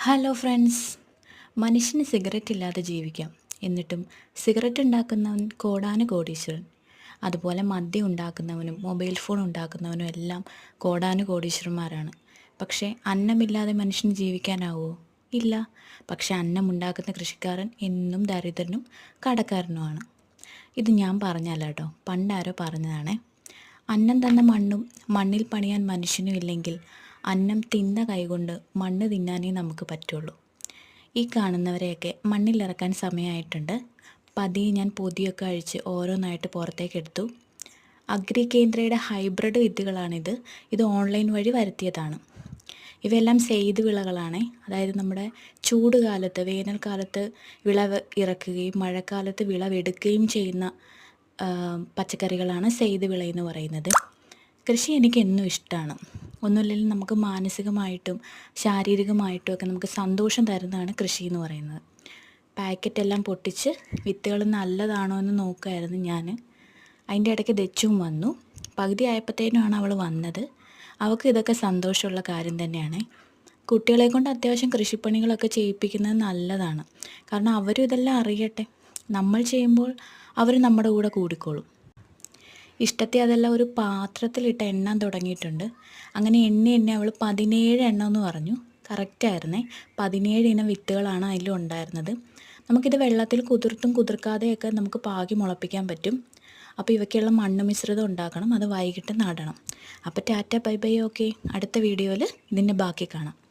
Hello friends മനുഷ്യന് cigarette ഇല്ലാതെ ജീവിക്കാം. എന്നിട്ടും സിഗരറ്റ് ഉണ്ടാക്കുന്നവൻ കോടാന കോടീശ്വരൻ. അതുപോലെ മദ്യം ഉണ്ടാക്കുന്നവനും മൊബൈൽ ഫോൺ ഉണ്ടാക്കുന്നവനും എല്ലാം കോടാനു കോടീശ്വരന്മാരാണ്. പക്ഷേ അന്നമില്ലാതെ മനുഷ്യന് ജീവിക്കാനാവുമോ ഇല്ല. പക്ഷെ അന്നം ഉണ്ടാക്കുന്ന കൃഷിക്കാരൻ എന്നും ദരിദ്രനും കടക്കാരനുമാണ്. ഇത് ഞാൻ പറഞ്ഞല്ല കേട്ടോ പണ്ടാരോ പറഞ്ഞതാണേ. അന്നം തന്ന മണ്ണും മണ്ണിൽ പണിയാൻ മനുഷ്യനും ഇല്ലെങ്കിൽ അന്നം തിന്ന കൈകൊണ്ട് മണ്ണ് തിന്നാനേ നമുക്ക് പറ്റുള്ളൂ. ഈ കാണുന്നവരെയൊക്കെ മണ്ണിലിറക്കാൻ സമയമായിട്ടുണ്ട്. പതിയെ ഞാൻ പൊതിയൊക്കെ അഴിച്ച് ഓരോന്നായിട്ട് പുറത്തേക്ക് എടുത്തു. അഗ്രി കേന്ദ്രയുടെ ഹൈബ്രിഡ് വിത്തുകളാണിത്. ഇത് ഓൺലൈൻ വഴി വരുത്തിയതാണ്. ഇവയെല്ലാം സെയ്ത് വിളകളാണ്. അതായത് നമ്മുടെ ചൂട് കാലത്ത് വേനൽക്കാലത്ത് വിളവ് ഇറക്കുകയും മഴക്കാലത്ത് വിളവെടുക്കുകയും ചെയ്യുന്ന പച്ചക്കറികളാണ് സെയ്ത് വിള എന്ന് പറയുന്നത്. കൃഷി എനിക്ക് എന്നും ഇഷ്ടമാണ്. ഒന്നുമില്ലെങ്കിലും നമുക്ക് മാനസികമായിട്ടും ശാരീരികമായിട്ടും ഒക്കെ നമുക്ക് സന്തോഷം തരുന്നതാണ് കൃഷി എന്ന് പറയുന്നത്. പാക്കറ്റെല്ലാം പൊട്ടിച്ച് വിത്തുകൾ നല്ലതാണോ എന്ന് നോക്കുമായിരുന്നു ഞാൻ. അതിന്റെ ഇടയ്ക്ക് ദച്ചും വന്നു. പകുതി ആയപ്പോഴത്തേനുമാണ് അവൾ വന്നത്. അവൾക്ക് ഇതൊക്കെ സന്തോഷമുള്ള കാര്യം തന്നെയാണ്. കുട്ടികളെ കൊണ്ട് അത്യാവശ്യം കൃഷിപ്പണികളൊക്കെ ചെയ്യിപ്പിക്കുന്നത് നല്ലതാണ്. കാരണം അവരും ഇതെല്ലാം അറിയട്ടെ. നമ്മൾ ചെയ്യുമ്പോൾ അവർ നമ്മുടെ കൂടെ കൂടിക്കോളും. ഇഷ്ടത്തെ അതെല്ലാം ഒരു പാത്രത്തിലിട്ട് എണ്ണാൻ തുടങ്ങിയിട്ടുണ്ട്. അങ്ങനെ എണ്ണ എണ്ണ അവൾ പതിനേഴ് എണ്ണം എന്ന് പറഞ്ഞു കറക്റ്റായിരുന്നേ പതിനേഴ് ഇനം വിത്തുകളാണ് അതിൽ ഉണ്ടായിരുന്നത്. നമുക്കിത് വെള്ളത്തിൽ കുതിർത്തും കുതിർക്കാതെയൊക്കെ നമുക്ക് പാകി മുളപ്പിക്കാൻ പറ്റും. അപ്പോൾ ഇവയ്ക്കുള്ള മണ്ണ് മിശ്രിതം ഉണ്ടാക്കണം. അത് വൈകിട്ട് നടണം. അപ്പോൾ ടാറ്റ ബൈ ബൈ ഓക്കെ. അടുത്ത വീഡിയോയിൽ ഇതിന്റെ ബാക്കി കാണാം.